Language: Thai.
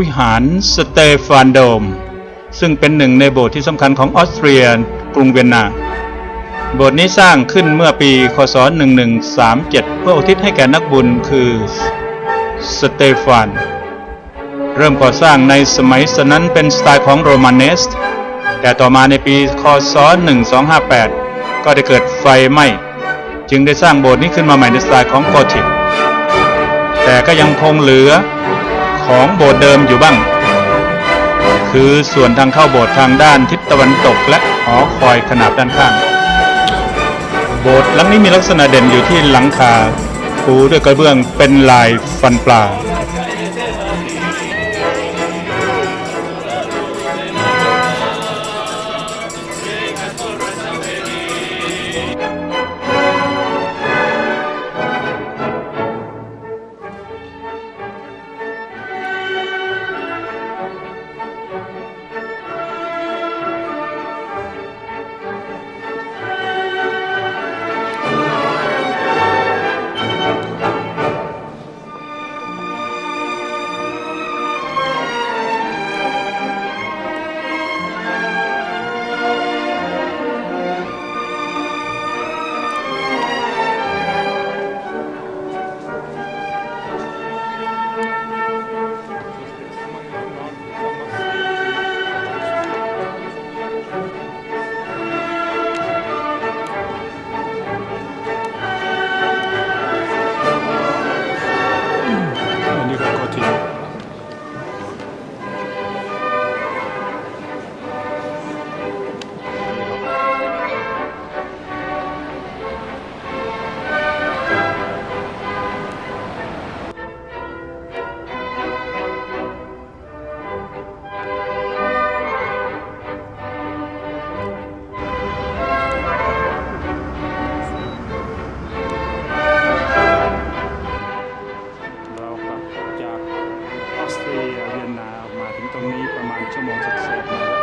วิหารสเตฟานโดม ซึ่งเป็นหนึ่งในโบสถ์ที่สำคัญของออสเตรียกรุงเวียนนาโบสถ์นี้สร้างขึ้นเมื่อปีคศ 1137 เพื่ออุทิศให้แก่นักบุญคือสเตฟาน เริ่มก่อสร้างในสมัยสนั้นเป็นสไตล์ของโรมาเนสต์แต่ต่อมาในปีคศ 1258 ก็ได้เกิดไฟไหม้ จึงได้สร้างโบสถ์นี้ขึ้นมาใหม่ในสไตล์ของโกธิก แต่ก็ยังคงเหลือ ของโบสถ์เดิมอยู่บ้าง คือส่วนทางเข้าโบสถ์ทางด้านทิศตะวันตกและหอคอยขนาบด้านข้าง โบสถ์หลังนี้มีลักษณะเด่นอยู่ที่หลังคาปูด้วยกระเบื้องเป็นลายฟันปลา 这么自私。